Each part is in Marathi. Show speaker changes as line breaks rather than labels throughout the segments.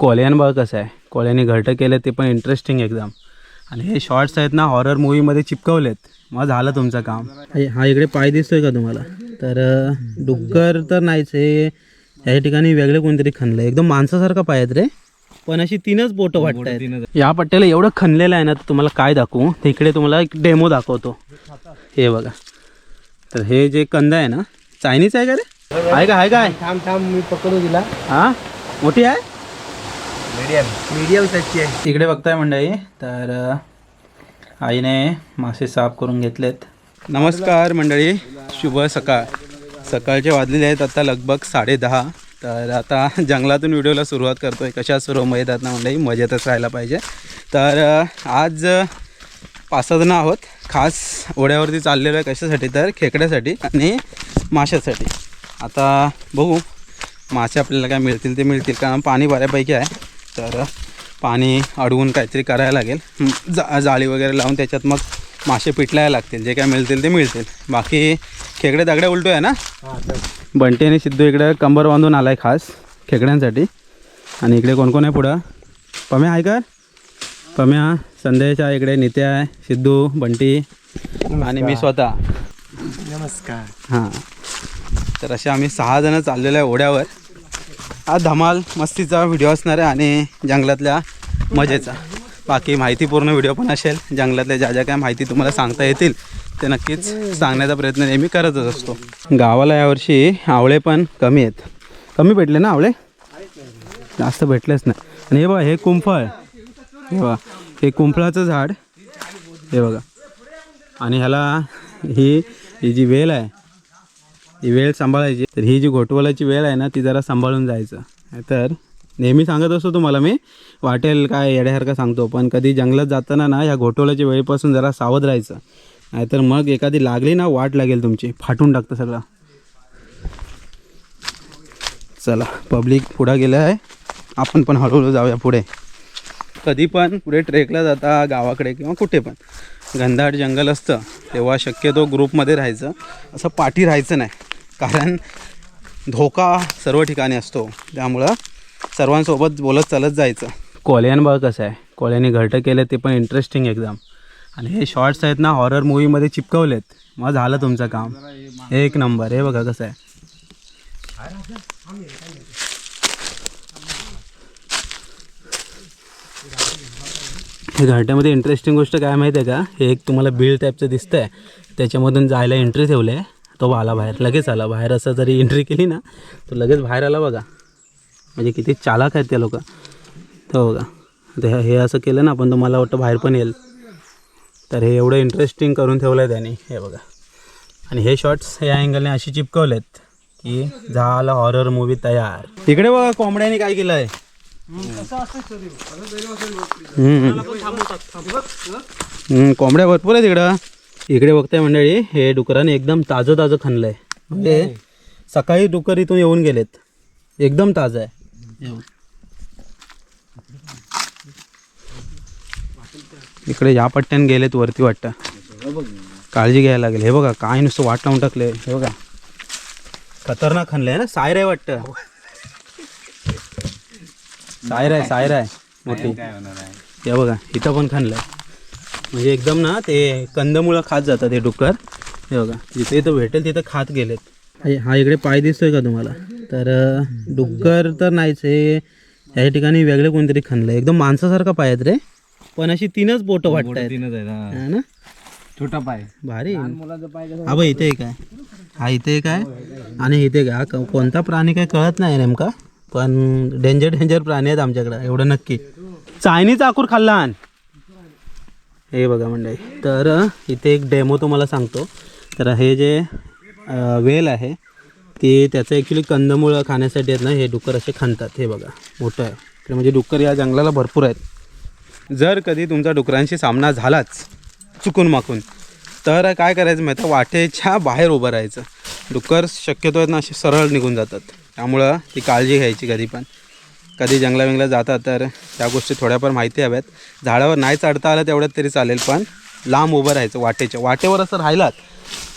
कोल्यान बघ कसं आहे. कोल्याने घरटं केलं ते पण इंटरेस्टिंग एकदम. आणि हे शॉर्ट्स आहेत ना हॉरर मूवीमध्ये चिपकवलेत. मग झालं तुमचं काम. हा इकडे पाय दिसतोय का तुम्हाला? तर डुक्कर तर नाहीच हे या ठिकाणी वेगळे कोणतरी खणलं एकदम माणसासारखं पाय आहेत रे. पण अशी तीनच बोटं वाटत या पट्ट्याला एवढं खणलेलं आहे ना तर तुम्हाला काय दाखवू? तर इकडे तुम्हाला एक डेमो दाखवतो. हे बघा. तर हे जे कंद आहे ना चायनीज आहे का रे? आहे का आहे काय
थांब थांब मी पकडू दिला
हा? मोठी आहे?
मीडियम. मीडियम साईजची आहे.
इकडे बघताय मंडळी तर आईने मासे साफ करून घेतलेत. नमस्कार मंडळी शुभ सकाळ. सकाळचे वाजलेले आहेत आता लगभग साडे दहा. तर आता जंगलातून व्हिडिओला सुरुवात करतो आहे कशा सुरू येतात ना मंडळी मजेतच राहायला पाहिजे. तर आज पाच सहा जण आहोत. खास ओढ्यावरती चाललेलो आहे कशासाठी तर खेकड्यासाठी आणि माशासाठी. आता बघू मासे आपल्याला काय मिळतील ते मिळतील कारण पाणी बऱ्यापैकी आहे. तर पाणी अडवून काहीतरी करायला लागेल. जा जाळी वगैरे लावून त्याच्यात मग मासे पिटलायला लागतील. जे काय मिळतील ते मिळतील. बाकी खेकडे दगड्या उलटो आहे ना बंटी आणि सिद्धू इकडे कंबर बांधून आलाय खास खेकड्यांसाठी. आणि इकडे कोण कोण आहे पुढं? पम्या आहे का? पम्या संदेश आहे इकडे नित्या आहे सिद्धू बंटी आणि मी स्वतः.
नमस्कार.
हां. तर असे आम्ही सहा जण चाललेलो आहे ओढ्यावर. हा धमाल मस्तीचा व्हिडिओ असणार आहे आणि जंगलातल्या मजेचा. बाकी माहितीपूर्ण व्हिडिओ पण असेल जंगलातल्या ज्या ज्या काय माहिती तुम्हाला सांगता येतील ते नक्कीच सांगण्याचा प्रयत्न नेहमी करतच असतो. गावाला यावर्षी आवळे पण कमी आहेत. कमी भेटले ना आवळे? जास्त भेटलेच नाही. आणि हे बघा हे कुंफळ. हे बघा हे कुंफळाचं झाड. हे बघा. आणि ह्याला ही ही जी वेल आहे ही वेळ सांभाळायची. तर ही जी घोटवलाची वेळ आहे ना ती जरा सांभाळून जायचं. तर नेहमी सांगत असतो तुम्हाला मी वाटेल काय येड्यासारखं सांगतो पण कधी जंगलात जाताना ना ह्या घोटवल्याच्या वेळेपासून जरा सावध राहायचं. नाहीतर मग एखादी लागली ना वाट लागेल तुमची फाटून टाकतं सगळं. चला पब्लिक पुढं गेलं आहे. आपण पण हळूहळू जाऊया पुढे. कधी पण पुढे ट्रेकला जाता गावाकडे किंवा कुठे पण. घनदाट जंगल असतं तेव्हा शक्यतो ग्रुपमध्ये राहायचं. असं पाठी राहायचं नाही. कारण धोका सर्व ठिकाणी असतो. त्यामुळं सर्वांसोबत बोलत चालत जायचं. कोल्यान बघ कसं आहे. कोल्याने घरटं केलं ते पण इंटरेस्टिंग एकदम आणि हे शॉर्ट्स आहेत ना हॉरर मूवीमध्ये चिपकवलेत. मग झालं तुमचं काम. एक नंबर. हे बघा कसं आहे. हे घरट्यामध्ये इंटरेस्टिंग गोष्ट काय माहिती आहे का? हे एक तुम्हाला बिल टाईपचं दिसतं आहे त्याच्यामधून जायला एंट्री ठेवलं आहे तो आला बाहेर लगेच आला. बाहेर असं जरी एंट्री केली ना तो लगेच बाहेर आला बघा. म्हणजे किती चालाक आहेत ते लोक. तो बघा ते हे असं केलं ना पण तुम्हाला वाटतं बाहेर पण येईल. तर हे एवढं इंटरेस्टिंग करून ठेवलं आहे त्याने हे बघा. आणि हे शॉर्ट्स या अँगलने अशी चिपकवलेत की झालं हॉरर मूवी तयार. तिकडे बघा कोंबड्याने काय केलं आहे कोंबड्या भरपूर आहे तिकडं इकडे बघताय मंडळी हे डुकराने एकदम ताजं ताजं खणलंय म्हणजे सकाळी डुकर इथून येऊन गेलेत. एकदम ताजं आहे. इकडे या पट्ट्याने गेलेत वरती वाटतं. काळजी घ्यायला लागेल. हे बघा काय नुसतं वाट लावून टाकले हे बघा. खतरनाक खणलंय ना? सायर आहे वाटतं सायर आहे सायर आहे? मोठी हे बघा इथं पण खणलंय म्हणजे एकदम ना ते कंदमुळं खात जातात हे डुक्कर. हे बघा जिथे इथं भेटेल तिथं खात गेलेत. हा- इकडे पाय दिसतोय का तुम्हाला? तर डुक्कर तर नाहीच हे या ठिकाणी वेगळे कोणतरी खणलंय एकदम माणसासारखं पाय आहेत रे. पण अशी तीनच बोटं वाटत ना?
छोटा पाय.
भारी. हा बघ इथे आहे. हा इथे आहे. आणि इथे एक आहे. हा क- कोणता प्राणी काही कळत नाही नेमका. पण डेंजर डेंजर प्राणी आहेत आमच्याकडं. एवढं नक्की. चायनीज आकूर खाल्ला हे बघा मंडळी. तर इथे एक डेमो तुम्हाला सांगतो. तर हे जे वेल आहे ते त्याचं ॲक्च्युली कंदमुळं खाण्यासाठी आहेत ना हे डुक्कर असे खाणतात हे बघा मोठं आहे. तर म्हणजे डुक्कर या जंगलाला भरपूर आहेत. जर कधी तुमचा डुकरांशी सामना झालाच चुकून माकून तर काय करायचं माहिती वाटेच्या बाहेर उभं राहायचं. डुक्कर शक्यतो आहेत ना असे सरळ निघून जातात. त्यामुळं ती काळजी घ्यायची कधी पण. कधी जंगला विंगला जातात तर त्या गोष्टी थोड्याफार माहिती हव्यात. झाडावर नाही चढता आलं तेवढ्यात तरी चालेल पण लांब उभं राहायचं वाटेच्या. वाटेवर असं राहिलात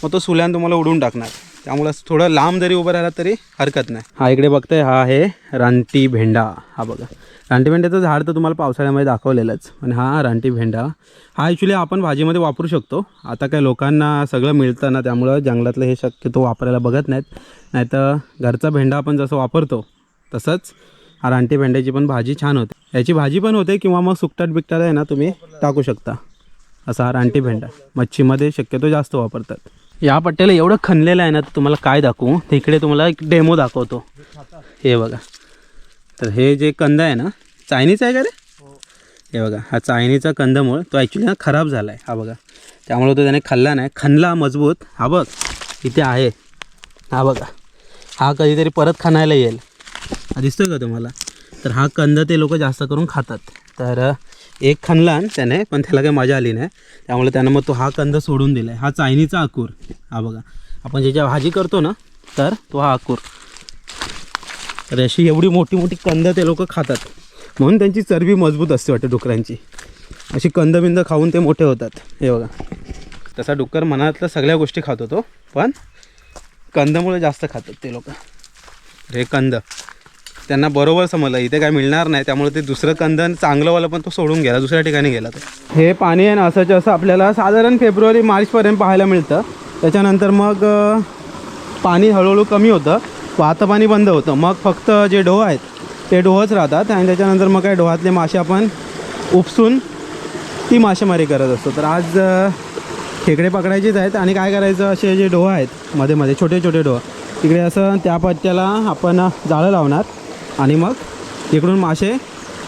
मग तो सुल्यान तुम्हाला उडून टाकणार. त्यामुळं थोडं लांब जरी उभं राहिला तरी हरकत नाही. हा इकडे बघताय हा आहे रानटी भेंडा. हा बघा. रानटी भेंड्याचं झाड तर तुम्हाला पावसाळ्यामध्ये दाखवलेलंच आणि हा रानटी भेंडा. हा ॲक्च्युली आपण भाजीमध्ये वापरू शकतो. आता काय लोकांना सगळं मिळतं ना त्यामुळं जंगलातलं हे शक्यतो वापरायला बघत नाहीत. नाहीतर घरचा भेंडा आपण जसं वापरतो तसंच रानटी भेंड्याची पण भाजी छान होते. याची भाजी पण होते किंवा मग सुकटात बिकटात आहे ना तुम्ही टाकू शकता. असा हा रानटी भेंडा. मच्छीमध्ये शक्यतो जास्त वापरतात. या पट्ट्याला एवढं खणलेलं आहे ना तुम्हाला काय दाखवू? तिकडे तुम्हाला एक डेमो दाखवतो. हे बघा. तर हे जे कंद आहे ना चायनीज आहे का रे? हे बघा हा चायनीचा कंदमूळ तो ॲक्च्युली ना खराब झाला आहे हा बघा. त्यामुळे तो त्याने खाल्ला नाही. खणला मजबूत. हा बघ इथे आहे. हा बघा. हा कधीतरी परत खाणायला येईल. दिसतोय का तुम्हाला? तर हा कंद ते लोक जास्त करून खातात. तर एक खणला त्याने पण त्याला काही मजा आली नाही. त्यामुळे त्यानं मग तो हा कंद सोडून दिला आहे हा चायनीचा आकूर. हा बघा. आपण ज्याच्या भाजी करतो ना तर तो हा आकूर. तर अशी एवढी मोठी मोठी कंद ते लोक खातात. म्हणून त्यांची चरबी मजबूत असते वाटतं डुकरांची. अशी कंद बिंद खाऊन ते मोठे होतात. हे बघा. तसा डुक्कर मनातल्या सगळ्या गोष्टी खात होतो पण कंदमुळे जास्त खातात ते लोक. हे कंद. त्यांना बरोबर समजलं. इथे काय मिळणार नाही. त्यामुळे ते दुसरं कंदन चांगलंवालं पण तो सोडून गेला. दुसऱ्या ठिकाणी गेला तो. हे पाणी आहे ना असंच असं आपल्याला साधारण फेब्रुवारी मार्चपर्यंत पाहायला मिळतं. त्याच्यानंतर मग पाणी हळूहळू कमी होतं. वाहतं पाणी बंद होतं. मग फक्त जे डोह आहेत ते डोहच राहतात. आणि त्याच्यानंतर मग काय डोहातले मासे आपण उपसून ती मासेमारी करत असतो. तर आज खेकडे पकडायचेच आहेत. आणि काय करायचं असे जे डोह आहेत मध्ये मध्ये छोटे छोटे डोह. तिकडे असं त्या पत्त्याला आपण जाळं लावणार. आणि मग तिकडून मासे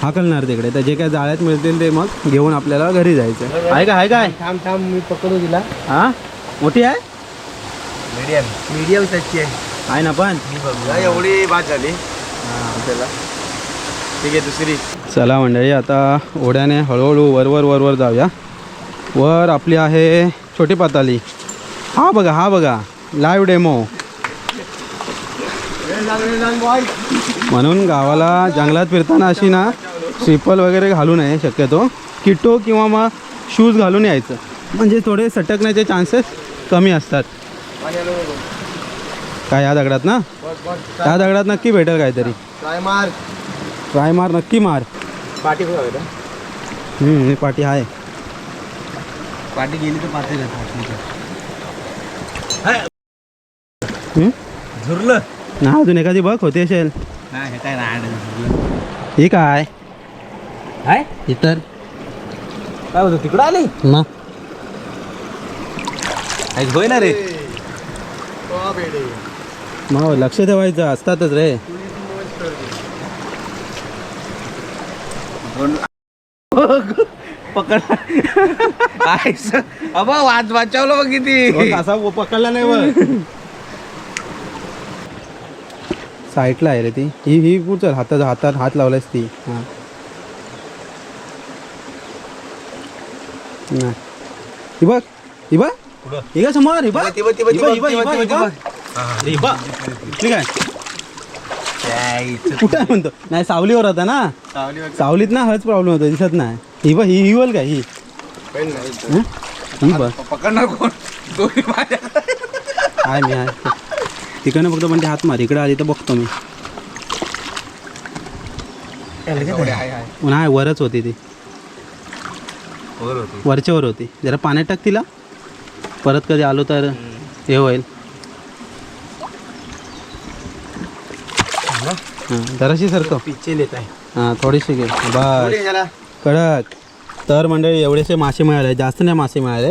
हाकलणार तिकडे. तर जे काय जाळ्यात मिळतील ते मग घेऊन आपल्याला घरी जायचं. आहे का आहे काय
थांब थांब मी पकडू दिला
हां? मोठी आहे?
मीडियम. मीडियम साईजची आहे.
आहे ना पण?
एवढी बाद झाली. आपल्याला. ठीक आहे दुसरी.
चला मंडळी आता ओढ्याने हळूहळू वरवर वरवर जाऊया. वर आपली आहे छोटी पाताली. हा बघा हा बघा. लाईव्ह डेमो म्हणून गावाला जंगलात फिरताना अशी ना स्लिपल वगैरे घालू नये शक्यतो. किटो किंवा मग शूज घालून यायचं. म्हणजे थोडे सटकण्याचे चान्सेस कमी असतात. काय या दगडात ना? त्या दगडात नक्की भेटेल काहीतरी.
ट्राय मार.
ट्राय मार नक्की मार.
पाठी
ही पाठी आहे.
पाठी गेली तर पाठी? झुरलं.
ना अजून एखादी बघ होती असेल.
हे काय
ही काय
काय
इतर
काय होतं तिकडं आली
ना
होय ना रे
मग लक्ष ठेवायचं असतातच रे
पकड अबा वाच वाचवलं बघ किती
असा पकडला नाही बघ साईडला आहे रे ती. ही ही पुढचं हातात हातात हात लावलायस ती. हां. नाही. ही बघ ही बघ. ही का समोर? ही बघ.
ती बघ, ती बघ, ती बघ,
बघ,
ती बघ,
बघ,
ती बघ,
बघ. ही बघ. ठीक आहे कुठं आहे म्हणतो? नाही सावलीवर होता ना? सावलीत ना हाच प्रॉब्लेम होता दिसत नाही. ही बघ ही ही बोल काय ही. हं? ही बघ.
पकडणार कोण? दोन्ही माझ्या
आहे मी आहे. तिकडनं फक्त पण ते हात मार. इकडे आली तर बघतो मी. नाही वरच होती ती. वरच्यावर होती. जरा पाण्यात टाक तिला. परत कधी आलो तर हे होईल. हां? जराशी सारखं
पिच्चे लेत आहे.
हां थोडीशी घे. बस. कडक. तर मंडळी एवढेसे मासे मिळाले. जास्त नाही मासे मिळाले.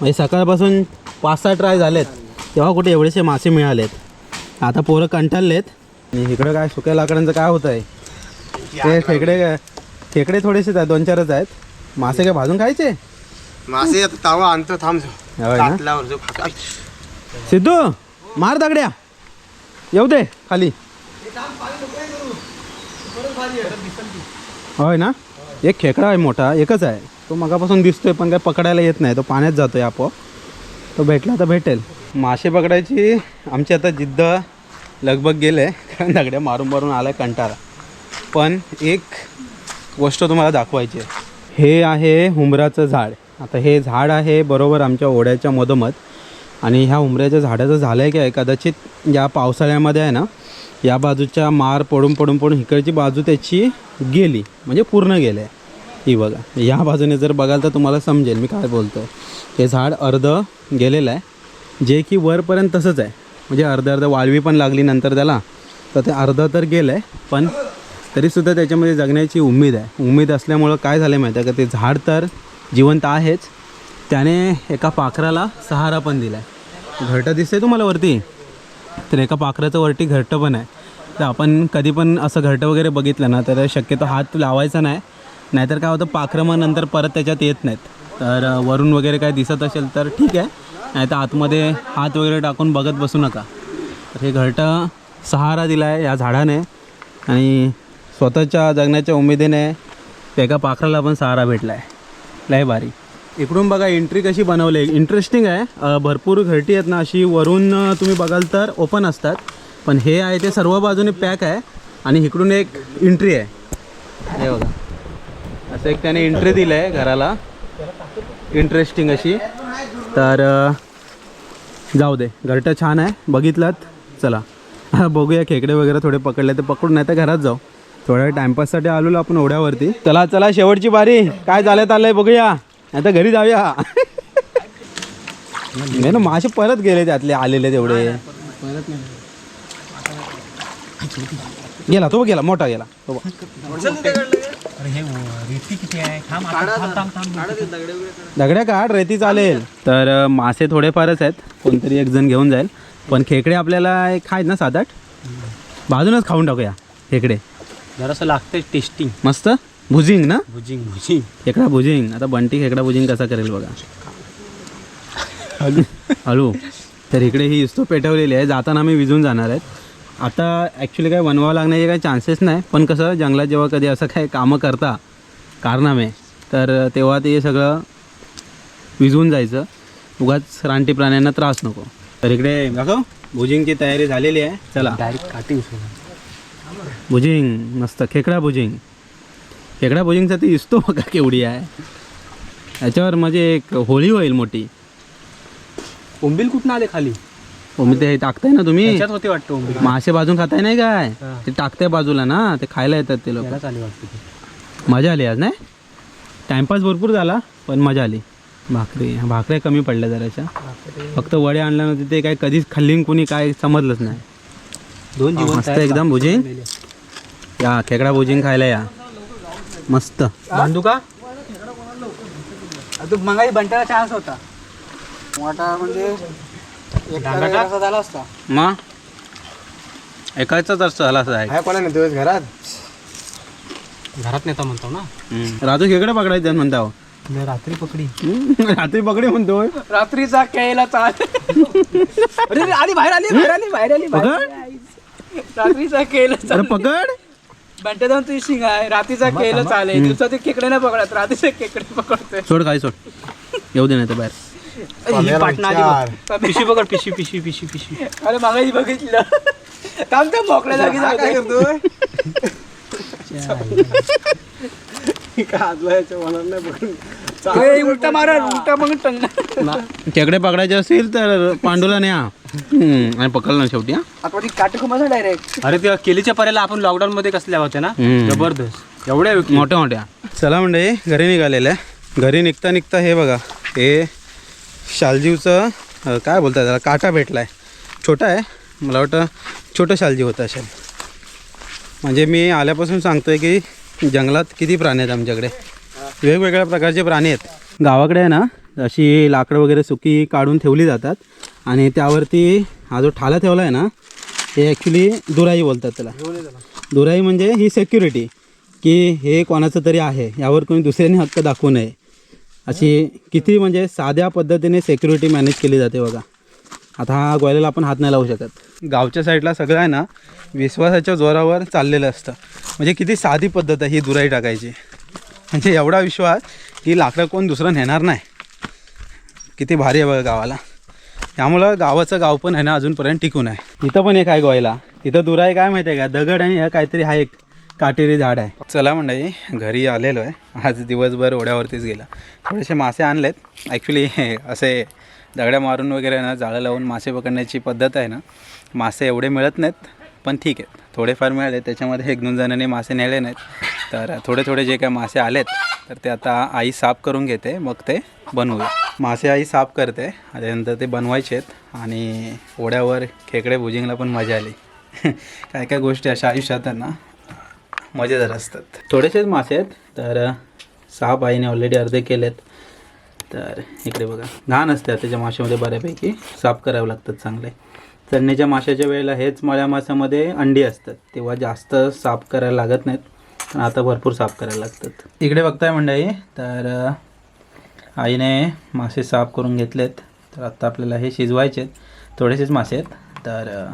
म्हणजे सकाळपासून पाच सहा ट्राय झालेत. तेव्हा कुठे एवढेसे मासे मिळालेत. आता पोरं कंटाळलेत. आणि इकडं काय सुक्या लाकडांचं काय होत आहे ते खेकडे खेकडे थोडेसेच आहेत दोन चारच आहेत. मासे काय भाजून खायचे?
मासे आता तावा आणतो थांब
होय ना?
जो.
सिद्धू मार दगड्या. येऊ दे खाली. होय ना? एक खेकडा आहे मोठा एकच आहे. तो मगापासून दिसतोय पण काय पकडायला येत नाही तो पाण्यात जातोय आपोआप. तो भेटला तर भेटेल. मासे पकडायची. आमची आता जिद्द लगबग गेले. कारण दगड्या मारून मारून आलाय कंटाळा. पण एक गोष्ट तुम्हाला दाखवायची आहे. हे आहे हुंबराचं झाड. आता हे झाड आहे बरोबर आमच्या ओढ्याच्या मधोमध. आणि ह्या हुंबऱ्याच्या झाडाचं झालं आहे काय? कदाचित या पावसाळ्यामध्ये आहे ना या बाजूच्या मार पडून पडून पडून इकडची बाजू त्याची गेली. म्हणजे पूर्ण गेलं. आहे ही बघा. या बाजूने जर बघाल तर तुम्हाला समजेल मी काय बोलतो आहे हे झाड अर्ध गेलेलं आहे. जे की वरपर्यंत तसंच आहे. म्हणजे अर्ध अर्धं वाळवी पण लागली नंतर त्याला. तर ते अर्धं तर गेलं आहे पण तरीसुद्धा त्याच्यामध्ये जगण्याची उमेद आहे. उमेद असल्यामुळं काय झालं माहिती आहे का? ते झाड तर जिवंत आहेच. त्याने एका पाखराला सहारा पण दिला आहे घरटं दिसतंय तुम्हाला वरती? तर एका पाखराचं वरती घरटं पण आहे. तर आपण कधी पण असं घरटं वगैरे बघितलं ना तर शक्यतो हात लावायचा नाही. नाहीतर काय होतं पाखरं मग नंतर परत त्याच्यात येत नाहीत. तर वरून वगैरे काय दिसत असेल तर ठीक आहे. नाही तर आतमध्ये हात वगैरे टाकून बघत बसू नका. तर हे घरटं सहारा दिला आहे या झाडाने आणि स्वतःच्या जगण्याच्या उमेदीने एका पाखराला पण सहारा भेटला आहे लय भारी. इकडून बघा एंट्री कशी बनवली. आहे. इंटरेस्टिंग आहे भरपूर घरटी आहेत ना अशी वरून तुम्ही बघाल तर ओपन असतात. पण हे आहे ते सर्व बाजूने पॅक आहे आणि इकडून एक एंट्री आहे. हे बघा. असं एक त्याने एंट्री दिलं आहे घराला. इंटरेस्टिंग अशी. तर जाऊ दे घरटं छान आहे बघितलात चला. बघूया खेकडे वगैरे थोडे पकडले तर पकडून नाही तर घरात जाऊ. थोड्या टाइमपाससाठी आलो आपण ओढ्यावरती. चला चला शेवटची बारी काय चालत आलंय बघूया. नाही तर घरी जाऊया. नाही ना मासे परत गेले त्यातले आलेले तेवढे. गेला तो गेला मोठा गेला. तो बघ. दगड्या काढ रेती चालेल. तर मासे थोडेफारच आहेत. कोणतरी एक जण घेऊन जाईल. पण खेकडे आपल्याला एक आहेत ना सात आठ बाजूनच खाऊन टाकूया खेकडे.
जरासं लागतंय टेस्टिंग
मस्त? भुजिंग ना?
भुजिंग भुजिंग.
खेकडा भुजिंग. आता बंटी खेकडा भुजिंग कसा करेल बघा. हळू. तर इकडे ही इस्तो पेटवलेली आहे. जाताना आम्ही विजून जाणार आहेत. आता ॲक्च्युली काय बनवावं लागण्याचे काही चान्सेस नाही पण कसं जंगलात जेव्हा कधी असं काही कामं करता कारनामे तर तेव्हा ते सगळं विझवून जायचं. उगाच रानटी प्राण्यांना त्रास नको. तर इकडे बघा भुजिंगची तयारी झालेली आहे. चला.
डायरेक्ट काटिंग
भुजिंग मस्त. खेकडा भुजिंग. खेकडा भुजिंगचा ती इस्तो बघा केवढी आहे. याच्यावर म्हणजे एक होळी होईल मोठी.
उंबील कुठनं आले खाली?
तुम्ही ते टाकताय ना तुम्ही?
त्याच्यात होते वाटतं उंबील
मासे भाजून खाताय नाही काय?
हा.
ते टाकताय बाजूला ना ते खायला येतात ते लोक.
वाटतं ते.
मजा आली आज नाही? टाइमपास भरपूर झाला पण मजा आली. भाकरी भाकऱ्या कमी पडल्या जराच्या फक्त वडे आणल्यानंतर ते काय कधीच खाल्ली कुणी काय समजलंच नाही.
दोन जीवन
मस्त एकदम भुजिंग? या खेकडा भुजिंग खायला या. मस्त.
बांधू का?
तू मगाही बंटाला चान्स होता. मोठा म्हणजे झाला असता.
मग एकाचाच असं झाला असं आहे.
कोणा नाही घरात?
घरात नेता म्हणतो ना.
हम्म. राजू खेकडे पकडायचे म्हणता हो.
मी रात्री पकडी.
हम्म, रात्री पकडे म्हणतोय
रात्रीचा केला चाल अरे अरे, आली बाहेर आली बाहेर आली बाहेर आली बाहेर.
पकड.
आली. रात्रीचा केलं
अरे
चाल
पकड.
बंटे जाऊन तुझी शिंग आहे. रात्रीचा केलं चालेल. दिवसाचे खेकडे नाही पकडत रात्रीचे खेकडे पकडतोय.
सोड खाली सोड. येऊ दे नाही तर बाहेर.
ही पाटणा आली बघ. पिशवी पकड पिशवी पिशवी पिशवी पिशवी
अरे मागाशी बघितलं. काम तर मोकळ्या जागी काय करतोय? उलटा मारा उलटा मग टंगणार
खेकडे पकडायचे असतील तर पांडूला न्या. हम्म, आणि पकडलं ना शेवटी हा.
आता ती डायरेक्ट
अरे त्या केलीच्या पर्याला आपण लॉकडाऊन मध्ये कसल्या होत्या ना?
हम्म.
जबरदस्त. एवढ्या
मोठ्या मोठ्या चला म्हणजे घरी निघालेलं आहे. घरी निघता निघता हे बघा. हे शालजीवचं काय बोलतात त्याला काटा भेटला आहे छोटा आहे. मला वाटतं छोटं शालजीव होतं असेल. म्हणजे मी आल्यापासून सांगतो आहे की जंगलात किती प्राणी आहेत आमच्याकडे. वेगवेगळ्या प्रकारचे प्राणी आहेत. गावाकडे आहे ना अशी लाकडं वगैरे सुकी काढून ठेवली जातात. आणि त्यावरती हा जो ठाला ठेवला आहे ना हे ॲक्च्युली दुराई बोलतात त्याला. दुराई म्हणजे ही सेक्युरिटी की हे कोणाचं तरी आहे यावर कोणी दुसऱ्याने हक्क दाखवू नये. अशी किती म्हणजे साध्या पद्धतीने सेक्युरिटी मॅनेज केली जाते बघा. आता हा गोयल्याला आपण हात नाही लावू शकत. गावच्या साईडला सगळं आहे ना विश्वासाच्या जोरावर चाललेलं असतं. म्हणजे किती साधी पद्धत आहे ही दुराई टाकायची. म्हणजे एवढा विश्वास की लाकडं कोण दुसरं नेणार नाही. किती भारी आहे बघा गावाला. त्यामुळं गावाचं गाव पण आहे ना अजूनपर्यंत टिकून आहे. इथं पण एक आहे गोयला इथं दुराई काय माहिती आहे का? दगड आणि काहीतरी हा एक. काटेरी झाड आहे. चला मंडळी घरी आलेलो आहे. आज दिवसभर ओढ्यावरतीच गेला. थोडेसे मासे आणलेत. ॲक्च्युली असे दगड्या मारून वगैरे ना जाळं लावून मासे पकडण्याची पद्धत आहे ना मासे एवढे मिळत नाहीत पण ठीक आहे थोडेफार मिळाले त्याच्यामध्ये एक दोन जणांनी मासे नेले नाहीत. तर थोडे थोडे जे काय मासे आलेत तर ते आता आई साफ करून घेते. मग ते बनवूया. मासे आई साफ करते. त्यानंतर ते बनवायचे आहेत. आणि ओढ्यावर खेकडे भुजिंगला पण मजा आली. काय काय गोष्टी अशा आयुष्यात आहे ना मजेदार असतात. थोडेसेच मासे आहेत तर साफ आईने ऑलरेडी अर्धे केलेत. तर इकडे बघा. घाण असते त्याच्या माशामध्ये बऱ्यापैकी. साफ करावे लागतात चांगले. चढणीच्या माशाच्या वेळेला हेच मळ्या माशामध्ये अंडी असतात. तेव्हा जास्त साफ करायला लागत नाहीत पण आता भरपूर साफ करायला लागतात. इकडे बघताय मंडळी तर आईने मासे साफ करून घेतलेत. तर आता आपल्याला हे शिजवायचे आहेत. थोडेसेच मासे आहेत. तर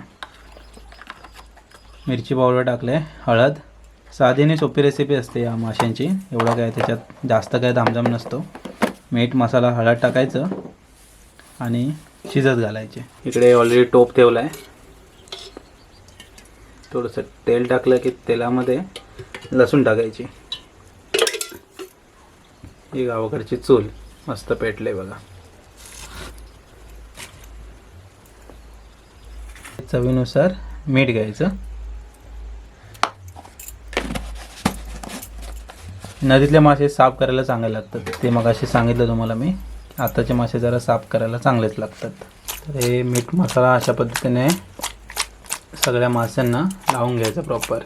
मिरची पावडर टाकले हळद साधी आणि सोपी रेसिपी असते या माशांची. एवढं काय त्याच्यात जास्त काय धामधाम नसतो. मीठ मसाला हळद टाकायचं आणि शिजत घालायचे. इकडे ऑलरेडी टोप ठेवला आहे थोडंसं तेल टाकलं की तेलामध्ये लसूण टाकायची. ही गावाकडची चूल. मस्त पेटले बघा. चवीनुसार मीठ घ्यायचं. नदीतले मासे साफ करायला चांगले लागतात. ते मग असे सांगितलं तुम्हाला मी. आताचे मासे जरा साफ करायला चांगलेच लागतात. तर हे मीठ मसाला अशा पद्धतीने सगळ्या माशांना लावून घ्यायचं प्रॉपर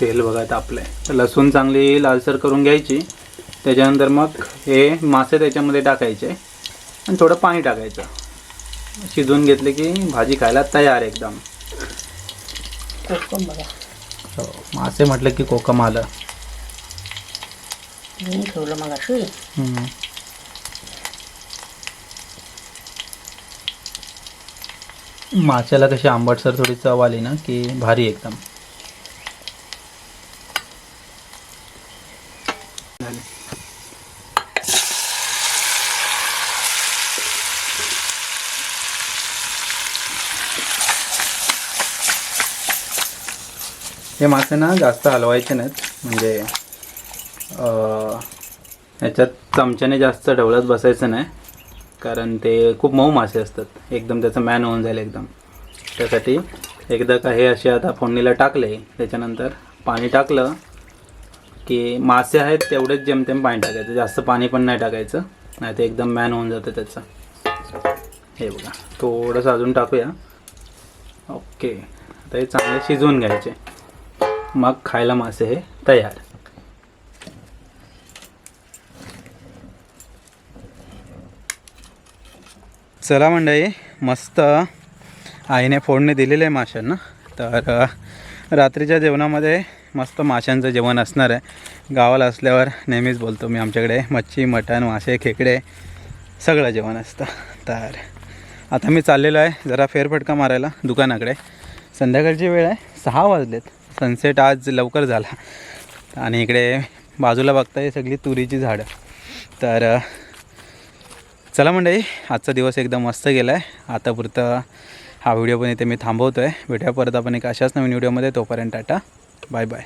तेल बघा तापलंय. तर लसूण चांगली लालसर करून घ्यायची. त्याच्यानंतर मग हे मासे त्याच्यामध्ये टाकायचे आणि थोडं पाणी टाकायचं. शिजवून घेतले की भाजी खायला तयार एकदम.
बघा.
मासे म्हटलं की कोकम आलं.
मी ठेवलं मग अशी.
माशाला कशी आंबटसर थोडी चव आली ना की भारी एकदम झाले. हे मासे ना जास्त हलवायचे नाहीत. म्हणजे याच्यात चमच्याने जास्त ढवळत बसायचं नाही. कारण ते खूप मऊ मासे असतात. एकदम त्याचं मॅन होऊन जाईल एकदम. त्यासाठी एकदा का हे असे आता फोडणीला टाकले त्याच्यानंतर पाणी टाकलं की मासे आहेत तेवढेच जेमतेम पाणी टाकायचं. जास्त पाणी पण नाही टाकायचं. नाही ते एकदम मॅन होऊन जातं त्याचं. हे बघा थोडंसं अजून टाकूया. ओके. आता हे चांगले शिजवून घ्यायचे. मग खायला मासे हे तयार. चला मंडळी मस्त आईने फोडणी दिलेले आहे माशांना. तर रात्रीच्या जेवणामध्ये मस्त माशांचं जेवण असणार आहे. गावाला असल्यावर नेहमीच बोलतो मी आमच्याकडे मच्छी मटण मासे खेकडे सगळं जेवण असतं. तर आता मी चाललेलो आहे जरा फेरफटका मारायला दुकानाकडे. संध्याकाळची वेळ आहे सहा वाजलेत. सनसेट आज लवकर झाला. आणि इकडे बाजूला बघताय सगळी तुरीची झाडं. तर चला मंडळी आजचा दिवस एकदम मस्त गेला आहे आतापुरतं हा व्हिडिओ पण इथे मी थांबवतो आहे भेटूया परत आपण एक अशाच नवीन व्हिडिओमध्ये. तोपर्यंत टाटा. Bye bye.